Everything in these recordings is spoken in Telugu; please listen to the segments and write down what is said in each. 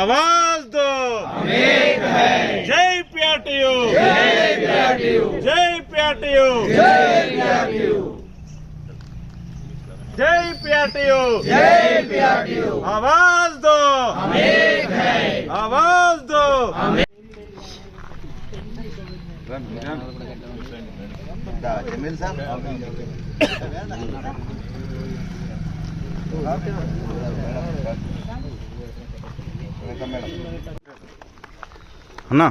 आवाज PRTU! Jai PRTU! जय पीआरटीयू जय पीआरटीयू आवाज़ दो हम एक हैं आवाज़ दो हम जमील साहब अण्णा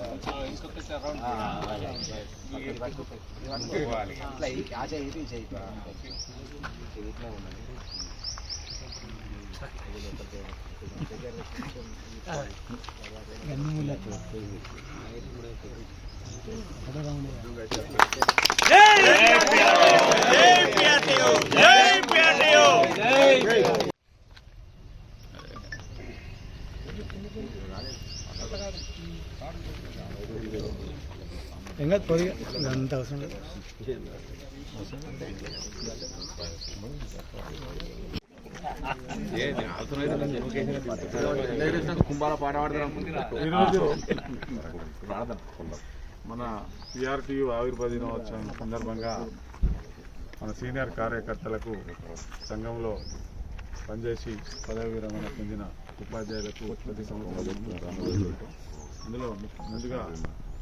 this around. Ah, ah, yeah, yes. You want to play? Aja, it is a. Hey! ఈరోజు మన పిఆర్టీయు ఆవిర్భావ దినోత్సవం సందర్భంగా మన సీనియర్ కార్యకర్తలకు సంఘంలో పనిచేసి పదవి విరమణ పొందిన ఉపాధ్యాయులకు ప్రతి సంవత్సరం. అందులో ముందుగా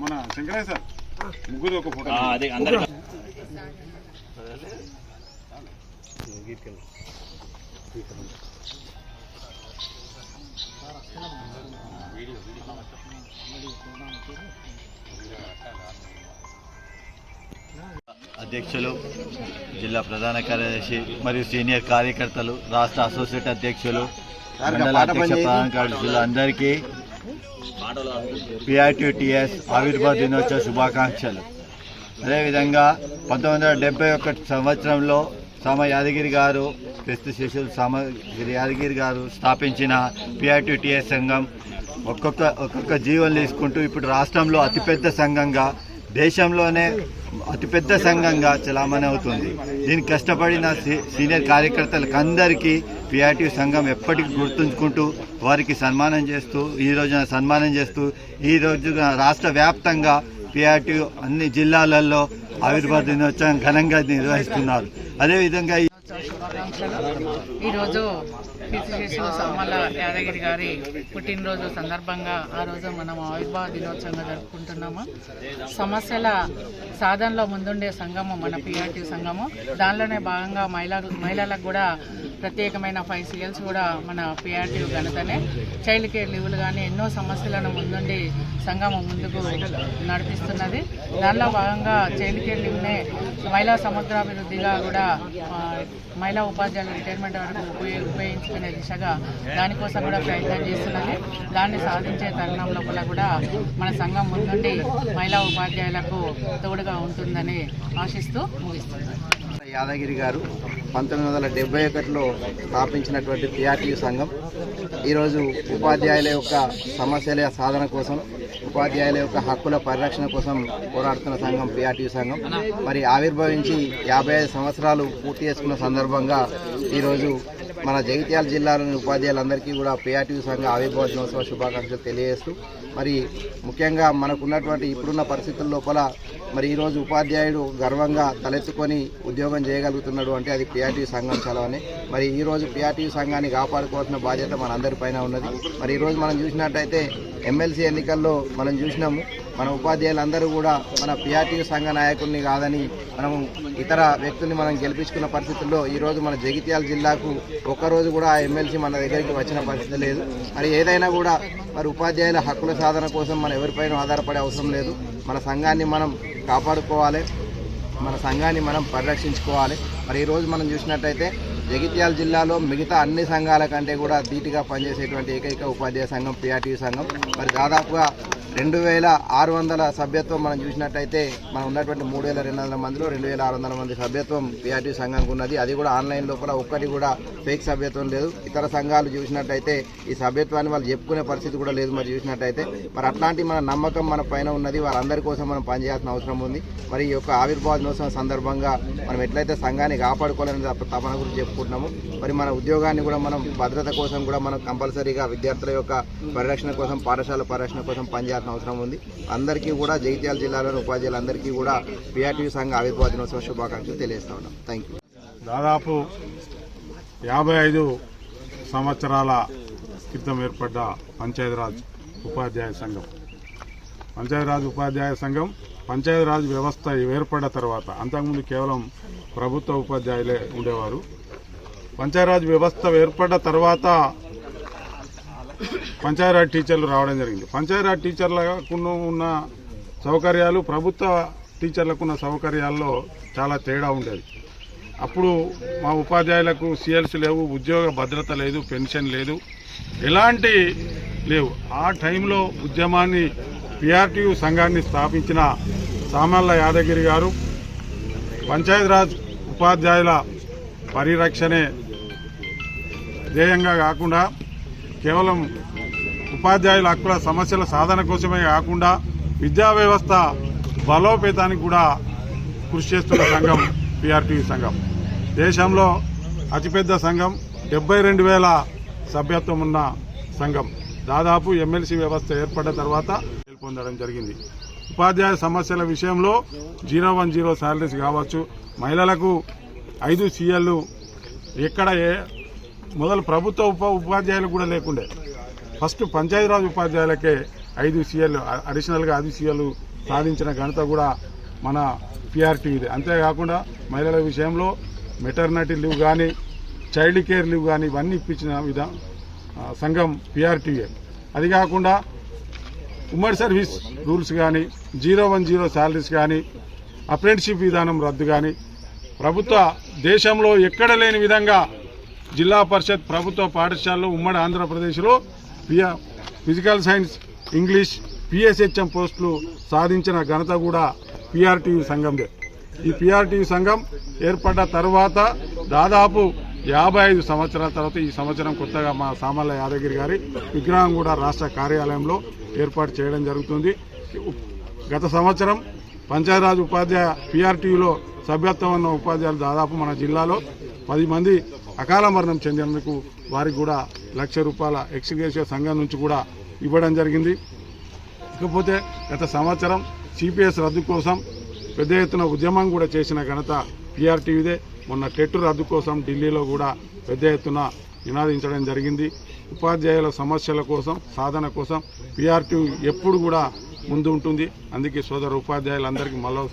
మన శంకరయ్య సార్ ముగ్గురు ఒక ఫోటో అధ్యక్షులు జిల్లా ప్రధాన కార్యదర్శి మరియు సీనియర్ కార్యకర్తలు రాష్ట్ర అసోసియేట్ అధ్యక్షులు మండల అధ్యక్ష ప్రధాన కార్యదర్శులు అందరికీ పిఐటిటిఎస్ ఆవిర్భావ దినోత్సవ శుభాకాంక్షలు. అదేవిధంగా పంతొమ్మిది వందల డెబ్బై ఒకటి సంవత్సరంలో సామ యాదగిరి గారు క్రిస్తు శిష్యులు సమ యాదగిరి గారు స్థాపించిన పిఐటిటిఎస్ సంఘం. ఒక్కొక్క ఒక్కొక్క జీవనం తీసుకుంటూ ఇప్పుడు రాష్ట్రంలో అతిపెద్ద సంఘంగా దేశంలోనే అతిపెద్ద సంఘంగా చలామణి అవుతుంది దీనికి కష్టపడిన సీ- సీనియర్ కార్యకర్తలకు అందరికీ పిఆర్టీ సంఘం ఎప్పటికీ గుర్తుంచుకుంటూ వారికి సన్మానం చేస్తూ ఈ రోజున సన్మానం చేస్తూ ఈ రోజున రాష్ట్ర వ్యాప్తంగా పిఆర్టీ అన్ని జిల్లాలలో ఆవిర్భావ దినోత్సవం ఘనంగా నిర్వహిస్తున్నారు. అదేవిధంగా ఈరోజు శిశుశిశువు సమ్మల యాదగిరి గారి పుట్టినరోజు సందర్భంగా ఆ రోజు మనం ఆవిర్భావ దినోత్సవంగా జరుపుకుంటున్నాము. సమస్యల సాధనలో ముందుండే సంఘము మన పిఆర్టీ సంఘము. దానిలోనే భాగంగా మహిళ మహిళలకు కూడా ప్రత్యేకమైన ఫైవ్ సీఎల్స్ కూడా మన పిఆర్టీ ఘనతనే చైల్డ్ కేర్ లీవులు కానీ ఎన్నో సమస్యలను ముందుండి సంఘం ముందుకు నడిపిస్తున్నది. దానిలో భాగంగా చైల్డ్ కేర్ లీవ్నే మహిళా సముద్రాభివృద్ధిగా కూడా మహిళా ఉపాధ్యాయుల రిటైర్మెంట్ వరకు ఉపయోగించుకునే దిశగా దానికోసం కూడా ప్రయత్నం చేస్తున్నది. దాన్ని సాధించే తరుణం లోపల కూడా మన సంఘం ముందుండి మహిళా ఉపాధ్యాయులకు తోడుగా ఉంటుందని ఆశిస్తూ ముగిస్తున్నాను. యాదగిరి గారు పంతొమ్మిది వందల డెబ్బై ఒకటిలో స్థాపించినటువంటి పిఆర్టీ సంఘం. ఈరోజు ఉపాధ్యాయుల యొక్క సమస్యల సాధన కోసం ఉపాధ్యాయుల యొక్క హక్కుల పరిరక్షణ కోసం పోరాడుతున్న సంఘం పిఆర్టీ సంఘం. మరి ఆవిర్భవించి యాభై ఐదు సంవత్సరాలు పూర్తి చేసుకున్న సందర్భంగా ఈరోజు మన జగిత్యాల జిల్లాలోని ఉపాధ్యాయులందరికీ కూడా పిఆర్టీయు సంఘ ఆవిర్భావ దినోత్సవ శుభాకాంక్షలు తెలియజేస్తూ మరి ముఖ్యంగా మనకున్నటువంటి ఇప్పుడున్న పరిస్థితుల లోపల మరి ఈరోజు ఉపాధ్యాయుడు గర్వంగా తలెత్తుకొని ఉద్యోగం చేయగలుగుతున్నాడు అంటే అది పిఆర్టీ సంఘం చలవని. మరి ఈరోజు పిఆర్టీ సంఘాన్ని కాపాడుకోవాల్సిన బాధ్యత మనందరిపైన ఉన్నది. మరి ఈరోజు మనం చూసినట్టయితే ఎమ్మెల్సీ ఎన్నికల్లో మనం చూసినాము. మన ఉపాధ్యాయులందరూ కూడా మన పిఆర్టీ సంఘ నాయకుడిని కాదని మనం ఇతర వ్యక్తుల్ని మనం గెలిపించుకున్న పరిస్థితుల్లో ఈరోజు మన జగిత్యాల జిల్లాకు ఒక్కరోజు కూడా ఆ ఎమ్మెల్సీ మన దగ్గరికి వచ్చిన పరిస్థితి లేదు. మరి ఏదైనా కూడా మరి ఉపాధ్యాయుల హక్కుల సాధన కోసం మనం ఎవరిపైన ఆధారపడే అవసరం లేదు. మన సంఘాన్ని మనం కాపాడుకోవాలి. మన సంఘాన్ని మనం పరిరక్షించుకోవాలి. మరి ఈరోజు మనం చూసినట్టయితే జగిత్యాల జిల్లాలో మిగతా అన్ని సంఘాల కంటే కూడా ధీటుగా పనిచేసేటువంటి ఏకైక ఉపాధ్యాయ సంఘం పిఆర్టీ సంఘం. మరి దాదాపుగా రెండు వేల ఆరు వందల సభ్యత్వం మనం చూసినట్టయితే మనం ఉన్నటువంటి మూడు వేల రెండు వందల మందిలో రెండు వేల ఆరు వందల మంది సభ్యత్వం పిఆర్టీ సంఘానికి ఉన్నది. అది కూడా ఆన్లైన్ లోపల ఒక్కటి కూడా ఫేక్ సభ్యత్వం లేదు. ఇతర సంఘాలు చూసినట్టయితే ఈ సభ్యత్వాన్ని వాళ్ళు చెప్పుకునే పరిస్థితి కూడా లేదు మరి చూసినట్టయితే. మరి అట్లాంటి మన నమ్మకం మన పైన ఉన్నది. వారందరి కోసం మనం పనిచేయాల్సిన అవసరం ఉంది. మరి ఈ యొక్క ఆవిర్భావ దినోత్సవం సందర్భంగా మనం ఎట్లయితే సంఘాన్ని కాపాడుకోవాలని తపన గురించి కోరుకుంటున్నాము. మరి మన ఉద్యోగాన్ని కూడా మనం భద్రత కోసం కూడా మనం కంపల్సరీగా విద్యార్థుల యొక్క పరిరక్షణ కోసం పాఠశాల పరిరక్షణ కోసం పనిచేయాల్సిన అవసరం ఉంది. అందరికీ కూడా జగిత్యాల జిల్లాలోని ఉపాధ్యాయులందరికీ కూడా పిఆర్టీ సంఘ ఆవిర్భావ దినోత్సవ శుభాకాంక్షలు తెలియజేస్తా ఉన్నాం థ్యాంక్ యూ దాదాపు యాభై ఐదు సంవత్సరాల క్రితం ఏర్పడ్డ పంచాయతీరాజ్ ఉపాధ్యాయ సంఘం. పంచాయతీరాజ్ ఉపాధ్యాయ సంఘం పంచాయతీరాజ్ వ్యవస్థ ఏర్పడ్డ తర్వాత అంతకుముందు కేవలం ప్రభుత్వ ఉపాధ్యాయులే ఉండేవారు. పంచాయరాజ్ వ్యవస్థ ఏర్పడ్డ తర్వాత పంచాయరాజ్ టీచర్లు రావడం జరిగింది. పంచాయరాజ్ టీచర్లకు ఉన్న సౌకర్యాలు ప్రభుత్వ టీచర్లకు ఉన్న సౌకర్యాల్లో చాలా తేడా ఉండేది. అప్పుడు మా ఉపాధ్యాయులకు సిఎల్స్ లేవు ఉద్యోగ భద్రత లేదు పెన్షన్ లేదు ఎలాంటి లేవు. ఆ టైంలో ఉద్యమాన్ని పిఆర్టీయు సంఘాన్ని స్థాపించిన సామల్ల యాదగిరి గారు పంచాయతీరాజ్ ఉపాధ్యాయుల పరిరక్షణే ధ్యేయంగా కాకుండా కేవలం ఉపాధ్యాయుల హక్కుల సమస్యల సాధన కోసమే కాకుండా విద్యా వ్యవస్థ బలోపేతానికి కూడా కృషి చేస్తున్న సంఘం పిఆర్టీ సంఘం. దేశంలో అతిపెద్ద సంఘం డెబ్బై రెండు వేల సభ్యత్వం ఉన్న సంఘం. దాదాపు ఎమ్మెల్సీ వ్యవస్థ ఏర్పడ్డ తర్వాత పొందడం జరిగింది. ఉపాధ్యాయ సమస్యల విషయంలో జీరో వన్ జీరో శాలరీస్ కావచ్చు. మహిళలకు ఐదు సీఎల్లు ఎక్కడ ఏ మొదలు ప్రభుత్వ ఉప ఉపాధ్యాయులు కూడా లేకుండే. ఫస్ట్ పంచాయతీరాజ్ ఉపాధ్యాయులకే ఐదు సీఎల్ అడిషనల్గా ఐదు సీఎలు సాధించిన ఘనత కూడా మన పిఆర్టీవీది అంతేకాకుండా మహిళల విషయంలో మెటర్నిటీ లీవ్ కానీ చైల్డ్ కేర్ లీవ్ కానీ ఇవన్నీ ఇప్పించిన విధా సంఘం పిఆర్టీఏ. అది కాకుండా ఉమ్మడి సర్వీస్ రూల్స్ కానీ జీరో వన్ జీరో శాలరీస్ కానీ అప్రెంటిషిప్ విధానం రద్దు కానీ ప్రభుత్వ దేశంలో ఎక్కడ లేని విధంగా జిల్లా పరిషత్ ప్రభుత్వ పాఠశాలలో ఉమ్మడి ఆంధ్రప్రదేశ్లో పియా ఫిజికల్ సైన్స్ ఇంగ్లీష్ పిఎస్హెచ్ఎం పోస్టులు సాధించిన ఘనత కూడా పిఆర్టీ సంఘందే. ఈ పిఆర్టీ సంఘం ఏర్పడ్డ తర్వాత దాదాపు యాభై ఐదు సంవత్సరాల తర్వాత ఈ సంవత్సరం కొత్తగా మా సామల్ల యాదగిరి గారి విగ్రహం కూడా రాష్ట్ర కార్యాలయంలో ఏర్పాటు చేయడం జరుగుతుంది. గత సంవత్సరం పంచాయరాజ్ ఉపాధ్యాయ పిఆర్టీలో సభ్యత్వం ఉన్న ఉపాధ్యాయులు దాదాపు మన జిల్లాలో పది మంది అకాల మరణం చెందినందుకు వారికి కూడా లక్ష రూపాయల ఎక్స్గ్రేషన్ సంఘం నుంచి కూడా ఇవ్వడం జరిగింది. ఇకపోతే గత సంవత్సరం సిపిఎస్ రద్దు కోసం పెద్ద ఎత్తున ఉద్యమం కూడా చేసిన ఘనత పిఆర్టీవీదే మొన్న టెట్టు రద్దు కోసం ఢిల్లీలో కూడా పెద్ద ఎత్తున నినాదించడం జరిగింది. ఉపాధ్యాయుల సమస్యల కోసం సాధన కోసం పిఆర్టీ ఎప్పుడు కూడా ముందు ఉంటుంది అందుకే సోదర ఉపాధ్యాయులందరికీ మళ్ళీ